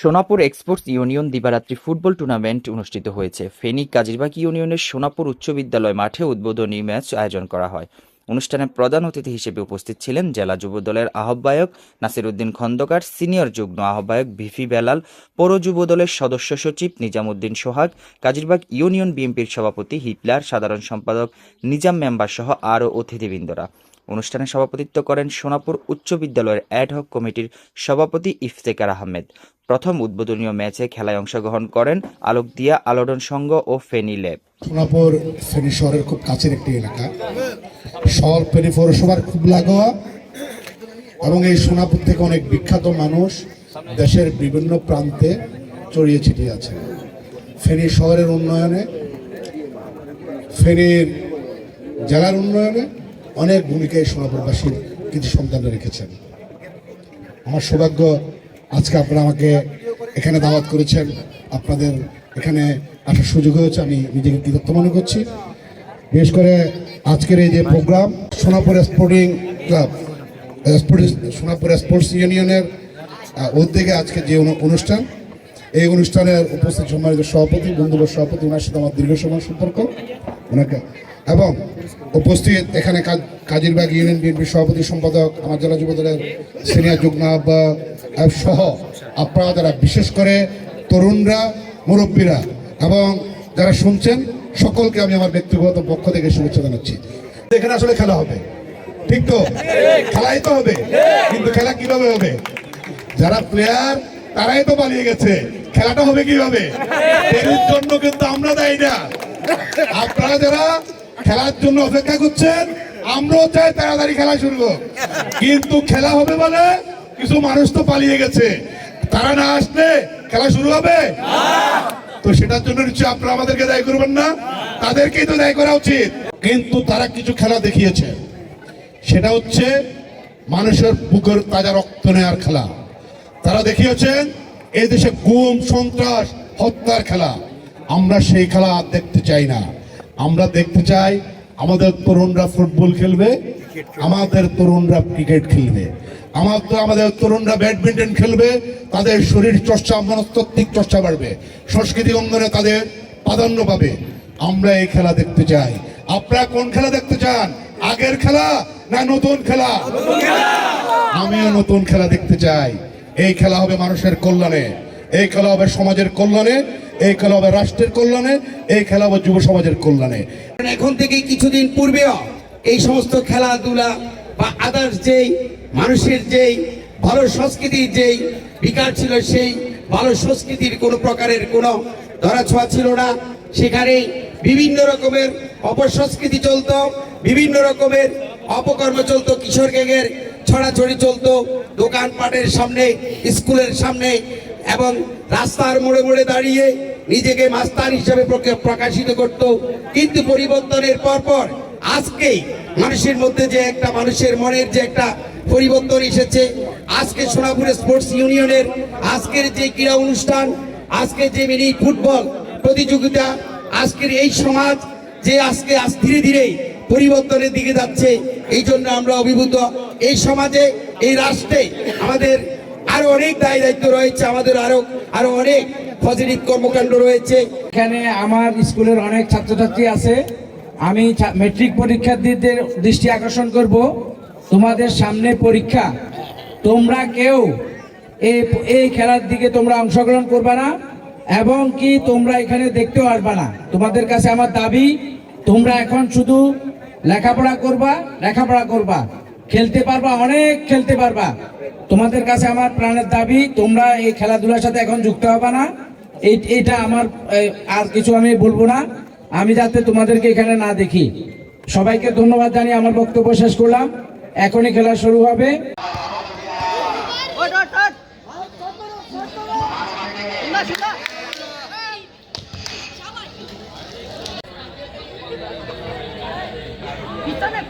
Sonapur exports union দিবারাত্রি football tournament অনুষ্ঠিত হয়েছে। ফেনী কাজিরবাগ ইউনিয়নের সোনাপুর উচ্চ বিদ্যালয় মাঠে উদ্বোধনী ম্যাচ আয়োজন করা হয়। অনুষ্ঠানে প্রধান অতিথি হিসেবে উপস্থিত ছিলেন জেলা যুব দলের আহ্বায়ক নাসিরউদ্দিন খন্দকার সিনিয়র যুগ্ম আহ্বায়ক ভিফি বেলাল পৌর যুব দলের সদস্য সচিব নিজামুদ্দিন সোহাগ কাজিরবাগ ইউনিয়ন বিএনপির সভাপতি হিটলার সাধারণ সম্পাদক নিজাম মেম্বার সহ আরও অতিথিবৃন্দরা। অনুষ্ঠানে সভাপতিত্ব করেন সোনাপুর উচ্চ বিদ্যালয়ের অ্যাডহক কমিটির সভাপতি ইফতেকার আহমেদ। প্রথম উদ্বোধনীয় ম্যাচে খেলায় অংশগ্রহণ করেন আলোকদিয়া, আলোড়ন সংঘ ও ফেনী ল্যাব সোনাপুর ফেনী শহরের খুব কাছের একটি এলাকা। শহর ফেনী পৌরসভার খুব লাগোয়া এবং এই সোনাপুর থেকে অনেক বিখ্যাত মানুষ দেশের বিভিন্ন প্রান্তে ছড়িয়ে ছিটিয়ে আছে। ফেনী শহরের উন্নয়নে, ফেনীর জেলার উন্নয়নে অনেক ভূমিকায় সোনাপুরবাসীর কিছু সন্তানরা রেখেছেন। আমার সৌভাগ্য, আজকে আপনারা আমাকে এখানে দাওয়াত করেছেন। আপনাদের এখানে আসার সুযোগ হয়েছে, আমি নিজেকে কৃতজ্ঞ মনে করছি। বিশেষ করে আজকের এই যে programme, Sonapur sporting club Sonapur sports ইউনিয়নের উদ্যোগে আজকে যে অনু- অনুষ্ঠান, এই অনুষ্ঠানের উপস্থিত সম্মানিত সভাপতি বন্ধুবর সভাপতি, ওনার সাথে আমার দীর্ঘ সময় সম্পর্ক। ওনাকে এবং উপস্থিত এখানে কাজ- কাজিরবাগ ইউনিয়ন বিএনপির সভাপতি সম্পাদক, আমার জেলা যুব দলের সিনিয়র যুগ্ম আহ্বায়ক সহ আপনারা যারা, বিশেষ করে তরুণরা, মুরব্বীরা এবং যারা শুনছেন, সকলকে আমি আমার ব্যক্তিগত পক্ষ থেকে শুভেচ্ছা জানাচ্ছি। এখানে আসলে খেলা হবে। ঠিক তো? খেলাই তো হবে। কিন্তু খেলা কীভাবে হবে? যারা প্লেয়ার তারাই তো পালিয়ে গেছে। খেলাটা হবে কীভাবে? এর জন্য কিন্তু আমরা দায়ী না। আপনারা যারা খেলার জন্য অপেক্ষা করছেন, আমরাও চাই তাড়াতাড়ি খেলা শুরু। কিন্তু খেলা হবে বলে কিছু মানুষ তো পালিয়ে গেছে। তারা না আসলে খেলা শুরু হবে? তো সেটার জন্য নিশ্চয়ই আপনারা আমাদেরকে দায়ী করবেন না। তাদেরকেই তো দায়ী করা উচিত। কিন্তু তারা কিছু খেলা দেখিয়েছে। সেটা হচ্ছে মানুষের বুকের তাজা রক্ত নেওয়ার খেলা। তারা দেখিয়েছেন এই দেশে গুম, সন্ত্রাস, হত্যার খেলা। আমরা সেই খেলা দেখতে চাই না। আমরা দেখতে চাই আমাদের তরুণরা ফুটবল খেলবে আমাদের তরুণরা ক্রিকেট খেলবে। আমাদের আমাদের তরুণরা ব্যাডমিন্টন খেলবে তাদের শরীর চর্চা মনস্তাত্ত্বিক চর্চা বাড়বে। সংস্কৃতি অঙ্গনে তাদের প্রাধান্য পাবে। আমরা এই খেলা দেখতে চাই। আপনারা কোন খেলা দেখতে চান? আগের খেলা না নতুন খেলা। আমিও নতুন খেলা দেখতে চাই। এই খেলা হবে মানুষের কল্যাণে। এই খেলা হবে সমাজের কল্যাণে, এই খেলা হবে রাষ্ট্রের কল্যাণে, এই খেলা হবে যুব সমাজের কল্যাণে। এখন থেকে কিছুদিন পূর্বেও এই সমস্ত খেলাধুলা বা আদার্স যেই, মানুষের যেই, ভালো সংস্কৃতির যেই বিকার ছিল সেই ভালো সংস্কৃতির কোনো প্রকারের কোনো ধরাছোঁয়া ছিল না। সেখানে বিভিন্ন রকমের অপসংস্কৃতি চলত, বিভিন্ন রকমের অপকর্ম চলতো, কিশোর গ্যাংয়ের ছড়াছড়ি চলতো, দোকানপাটের সামনে, স্কুলের সামনে এবং রাস্তার মোড়ে মোড়ে দাঁড়িয়ে নিজেকে মাস্তান হিসেবে প্রকাশিত করত। কিন্তু পরিবর্তনের পর পর আজকেই মানুষের মধ্যে যে একটা মানুষের মনের যে একটা পরিবর্তন এসেছে, আজকে সোনাপুর স্পোর্টস ইউনিয়নের আজকের যে ক্রীড়া অনুষ্ঠান, আজকে যে মিনি ফুটবল প্রতিযোগিতা, আজকের এই সমাজ যে আজকে আজ ধীরে ধীরে পরিবর্তনের দিকে যাচ্ছে, এই জন্য আমরা অভিভূত। এই সমাজে, এই রাষ্ট্রে আমাদের আরও অনেক দায় দায়িত্ব রয়েছে আমাদের, আরও আরও অনেক পজিটিভ কর্মকাণ্ড রয়েছে। এখানে আমার স্কুলের অনেক ছাত্রছাত্রী আছে। আমি মেট্রিক পরীক্ষার্থীদের দৃষ্টি আকর্ষণ করব। তোমাদের সামনে পরীক্ষা। তোমরা কেউ এই এই খেলার দিকে তোমরা অংশগ্রহণ করবে না এবং কি তোমরা এখানে দেখতেও আসবে না। তোমাদের কাছে আমার দাবি, তোমরা এখন শুধু লেখাপড়া করবা লেখাপড়া করবা। খেলতে পারবা, অনেক খেলতে পারবা। তোমাদের কাছে আমার প্রাণের দাবি, তোমরা এই খেলাধুলার সাথে এখন যুক্ত হবে না। এইটা আমার আর কিছু আমি বলব না। আমি যাতে তোমাদেরকে এখানে না দেখি। সবাইকে ধন্যবাদ জানিয়ে আমার বক্তব্য শেষ করলাম। এখনই খেলা শুরু হবে। পিছনে